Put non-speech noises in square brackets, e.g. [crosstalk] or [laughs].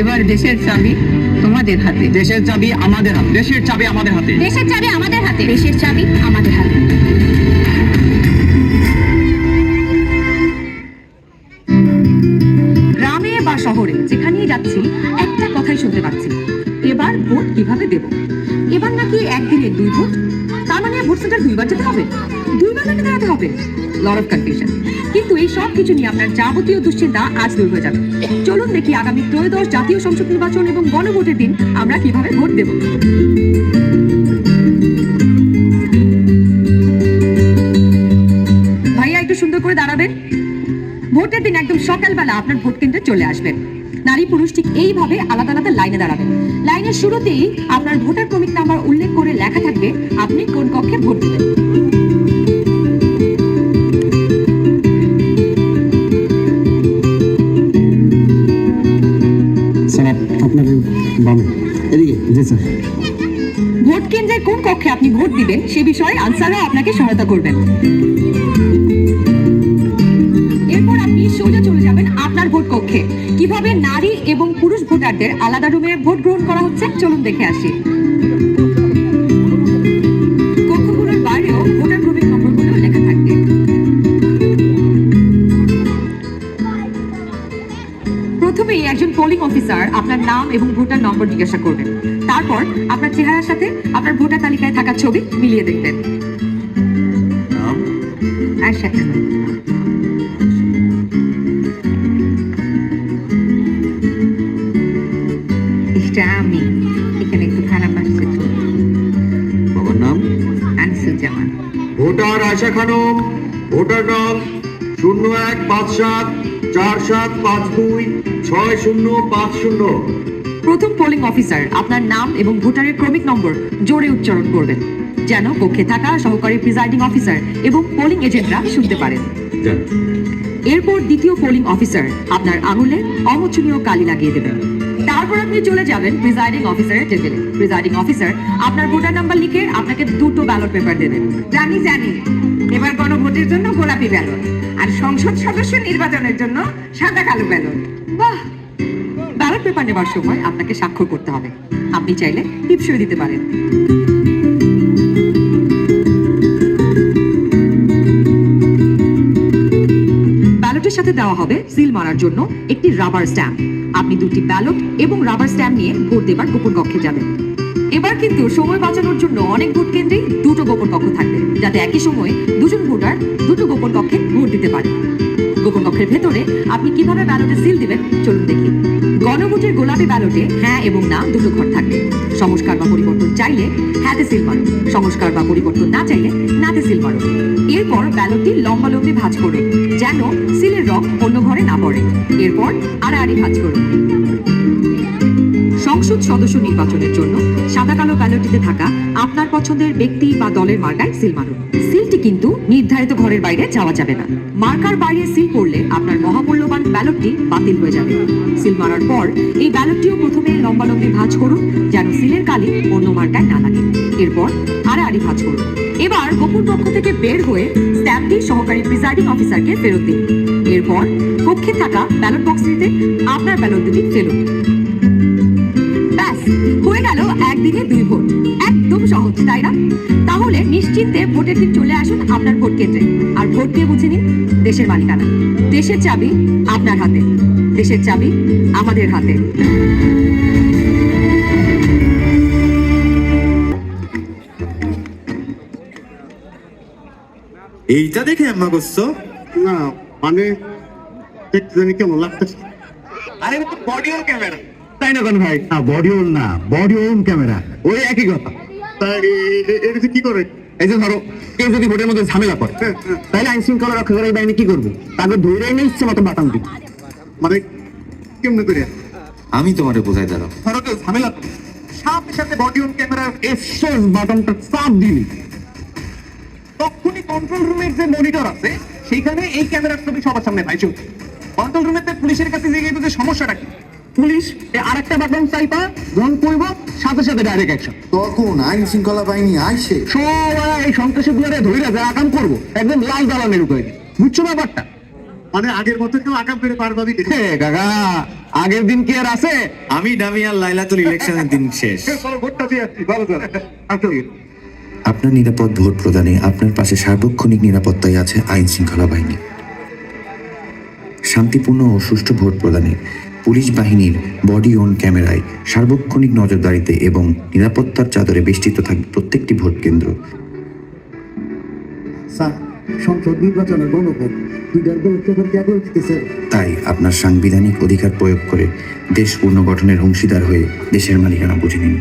এবার দেশের চাবি তোমাদের হাতে। দেশের চাবি আমাদের হাতে। দেশের চাবি আমাদের হাতে। দেশের চাবি আমাদের হাতে। দেশের চাবি আমাদের হাতে। গ্রামে বা শহরে যেখানেই যাচ্ছি একটা কথাই শুনতে পাচ্ছি। এবার ভোট কীভাবে দেব? এবার নাকি একদিনে দুই ভোট? সেন্টার দুইবার যেতে হবে। দুইবার নাকি দাঁড়াতে হবে? লট অফ কনফিউশন কিন্তু এই সব কিছু নিয়ে আপনার যাবতীয় দুশ্চিন্তা আজ দূর হয়ে যাবে। চলুন দেখি আগামী ত্রয়োদশ জাতীয় সংসদ নির্বাচন এবং গণভোটের দিন আমরা কীভাবে ভোট দেব। ভাইয়া, একটু সুন্দর করে দাঁড়াবেন। ভোটের দিন একদম সকালবেলা আপনার ভোট কেন্দ্রে চলে আসবেন। নারী পুরুষ ঠিক এইভাবে আলাদা আলাদা লাইনে দাঁড়াবেন। লাইনের শুরুতেই আপনার ভোটার ক্রমিক নাম্বার উল্লেখ করে লেখা থাকবে আপনি কোন কক্ষে ভোট দিবেন। স্যার আপনার বামে। এদিকে। জি স্যার। ভোট কেন্দ্রের কোন কক্ষে আপনি ভোট দিবেন সে বিষয়ে আনসাররা আপনাকে সহায়তা করবেন। সোজা চলে যাবেন আপনার ভোট কক্ষে। কীভাবে নারী এবং পুরুষ ভোটারদের আলাদা রুমে ভোট গ্রহণ করা হচ্ছে চলুন দেখে আসি। কক্ষগুলোর বাইরেও ভোটার ক্রমিক নম্বরগুলো লেখা থাকবে। প্রথমেই একজন পোলিং অফিসার আপনার নাম এবং ভোটার নম্বর জিজ্ঞাসা করবেন। তারপর আপনার চেহারার সাথে আপনার ভোটার তালিকায় থাকা ছবি মিলিয়ে দেখবেন। আশা খানম আমি। এখানে একটু খারাপ আসছে বাবার নাম? আনিসুজ্জামান। ভোটার আশা খানম। ভোটার শূন্য এক পাঁচ সাত চার সাত পাঁচ দুই ছয় শূন্য পাঁচ শূন্য। প্রথম পোলিং অফিসার আপনার নাম এবং ভোটারের ক্রমিক নম্বর জোরে উচ্চারণ করবেন যেন কক্ষে থাকা সহকারী প্রিজাইডিং অফিসার এবং পোলিং এজেন্টরা শুনতে পারেন। এরপর দ্বিতীয় পোলিং অফিসার আপনার আঙুলে অমোচনীয় কালি লাগিয়ে দেবেন। তারপর আপনি চলে যাবেন প্রিজাইডিং অফিসারের টেবিলে প্রিজাইডিং অফিসার আপনার ভোটার নাম্বার লিখে আপনাকে দুটো ব্যালট পেপার দেবেন। জানি জানি। এবার গণভোটের জন্য গোলাপি ব্যালট আর সংসদ সদস্য নির্বাচনের জন্য সাদা কালো ব্যালট বাহ! ব্যালট পেপার নেবার সময় আপনাকে স্বাক্ষর করতে হবে। আপনি চাইলে টিপসই দিতে পারেন। ব্যালটের সাথে দেওয়া হবে সিল মারার জন্য একটি রাবার স্ট্যাম্প আপনি দুটি ব্যালট এবং রাবার স্ট্যাম্প নিয়ে ভোট দেবার গোপন কক্ষে যাবেন। এবার কিন্তু সময় বাঁচানোর জন্য অনেক ভোট কেন্দ্রেই দুটো গোপন কক্ষ থাকবে, যাতে একই সময়ে দুজন ভোটার দুটো গোপন কক্ষে ভোট দিতে পারে। গোপন কক্ষের ভেতরে আপনি কীভাবে ব্যালটে সিল দিবেন চলুন দেখি। গণভোটের গোলাপি ব্যালটে হ্যাঁ এবং না দুটো ঘর থাকবে। সংস্কার বা পরিবর্তন চাইলে হ্যাঁতে সিল মারুন। সংস্কার বা পরিবর্তন না চাইলে নাতে সিল মারুন। এরপর ব্যালটটি লম্বা লম্বি ভাঁজ করুন, যেন সিলের রং অন্য ঘরে না পড়ে। এরপর আড়াআড়ি কাজ করুন। সংসদ সদস্য নির্বাচনের জন্য সাদা কালো ব্যালটিতে থাকা আপনার পছন্দের ব্যক্তি বা দলের মার্কায় সিল মারুন। সিলটি কিন্তু নির্ধারিত ঘরের বাইরে যাওয়া যাবে না। মার্কার বাইরে সিল পড়লে আপনার মহামূল্যবান ব্যালটটি বাতিল হয়ে যাবে। সিল মারার পর এই ব্যালটটিও প্রথমে লম্বালম্বি ভাঁজ করুন, যেন সিলের কালি অন্য মার্কায় না লাগে। এরপর আড়াআড়ি ভাঁজ করুন। এবার গোপন কক্ষ থেকে বের হয়ে স্ট্যাম্পটি সহকারী প্রিজাইডিং অফিসারকে ফেরত দিন। এরপর কক্ষে থাকা ব্যালট বক্সটিতে আপনার ব্যালট দুটি ফেলুন। ব্যাস, হয়ে গেল একদিনে দুই ভোট। সহজ তাই না? তাহলে নিশ্চিন্তে ভোটের দিন চলে আসুন আপনার ভোট কেন্দ্রে। আর ভোট দিয়ে বুঝে নিন দেশের মালিকানা। দেশের চাবি আপনার হাতে। দেশের চাবি আমাদের হাতে। এইটা দেখে আম্মা করছ? না মানে দেখতে জানি কেমন লাগতেছে। আরে বডি ক্যামেরা তাই না কেন ভাই? না বডি ওন না বডি ওন ক্যামেরা ওই একই কথা। এটা কি করে? এই যে ধরো কেউ যদি ভোটের মধ্যে ঝামেলা করে তাহলে আইন শৃঙ্খলা রক্ষাকারী বাহিনী কি করবে? তাকে ধরে এনে ইচ্ছে মতো বাটাম দিবে মানে কেমনে করে? আমি তোমারে বোঝাই দাঁড়াও ধরো কেউ ঝামেলা সাথে সাথে বডি ওন ক্যামেরার এসএস বাটনটা চাপ দিলি। তখনই কন্ট্রোল রুমের যে মনিটর আছে সেখানে এই ক্যামেরার ছবি সবার সামনে ভাই কন্ট্রোল রুমেতে পুলিশের কাছে যে সমস্যাটা কি? পুলিশ আরেকটা বাটন চাইপা কইব সাথে সাথে ডাইরেক্ট অ্যাকশন তখন আইন শৃঙ্খলা বাহিনী আইসে। সবাই এই সন্ত্রাসী গুলারে ধরে যা কাম করব একদম লাল দালানের উপরে। বুঝছ ব্যাপারটা? মানে আগের মতো কেউ আকাম করে পার পাবি হে কাকা আগের দিন কি আর আছে? আমি ডামি আর লাইলাতুল ইলেকশনের দিন শেষ। [laughs] ভোটটা দিয়ে আসছি ভালো আসলে আপনার নিরাপদ ভোট প্রদানে আপনার পাশে সার্বক্ষণিক নিরাপত্তায় আছে আইন শৃঙ্খলা বাহিনী। শান্তিপূর্ণ ও সুষ্ঠু ভোট প্রদানে পুলিশ বাহিনীর বডি অন ক্যামেরায় সার্বক্ষণিক নজরদারিতে এবং নিরাপত্তার চাদরে বেষ্টিত থাকবে প্রত্যেকটি ভোট কেন্দ্র। স্যার সংসদ নির্বাচনের গণভোট দুইটার গুরুত্বপূর্ণ ত্যাগ দিতেছে। তাই আপনার সাংবিধানিক অধিকার প্রয়োগ করে দেশ পুনর্গঠনের অংশীদার হয়ে দেশের মালিকানা বুঝে নিন।